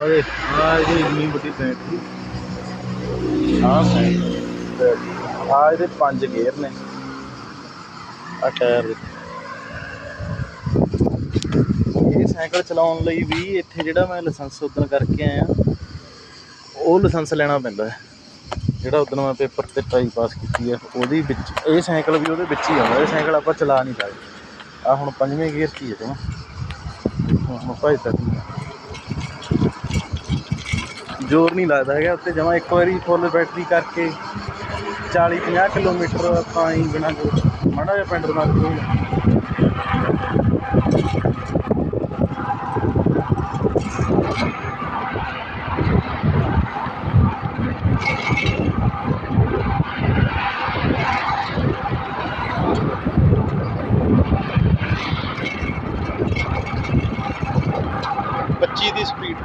ਅਰੇ ਆ ਇਹ ਇੰਨੀ ਵੱਡੀ ਬੈਟਰੀ ਆ ਸਾਈਕਲ ਆ ਇਹਦੇ ਪੰਜ ਗੇਅਰ ਨੇ। ਆ ਟਾਇਰ ਇਹ ਸਾਈਕਲ ਚਲਾਉਣ ਲਈ ਵੀ ਇੱਥੇ ਜਿਹੜਾ ਮੈਂ ਲਾਇਸੈਂਸ ਉਦੋਂ ਕਰਕੇ ਆਇਆ, ਉਹ ਲਾਇਸੈਂਸ ਲੈਣਾ ਪੈਂਦਾ ਹੈ। ਜਿਹੜਾ ਉਦੋਂ ਮੈਂ ਪੇਪਰ ਤੇ ਟਰਾਈ ਪਾਸ ਕੀਤੀ ਹੈ, ਉਹਦੀ ਵਿੱਚ, ਇਹ ਸਾਈਕਲ ਵੀ ਉਹਦੇ ਵਿੱਚ ਹੀ ਆਉਂਦਾ, ਇਹ ਸਾਈਕਲ ਆਪਾਂ ਚਲਾ ਨਹੀਂ ਸਕਦੇ। ਆ ਹੁਣ ਪੰਜਵੇਂ ਗੇਅਰ 'ਚ ਹੀ ਹੈ ਜਮਾ ਹੁਣ ਭਾਈ ਤੱਕ ਜ਼ੋਰ ਨਹੀਂ ਲੱਗਦਾ ਹੈਗਾ ਉੱਤੇ ਜਮਾ ਇੱਕ ਵਾਰੀ ਫੁੱਲ ਬੈਟਰੀ ਕਰਕੇ 40 50 ਕਿਲੋਮੀਟਰ ਆਪਾਂ ਹੀ ਬਿਨਾਂ ਜ਼ੋਰ ਮਾੜਾ ਜਿਹਾ ਪਿੰਡ ਬਣਾ ਕੇ ਦੀ ਸਪੀਡ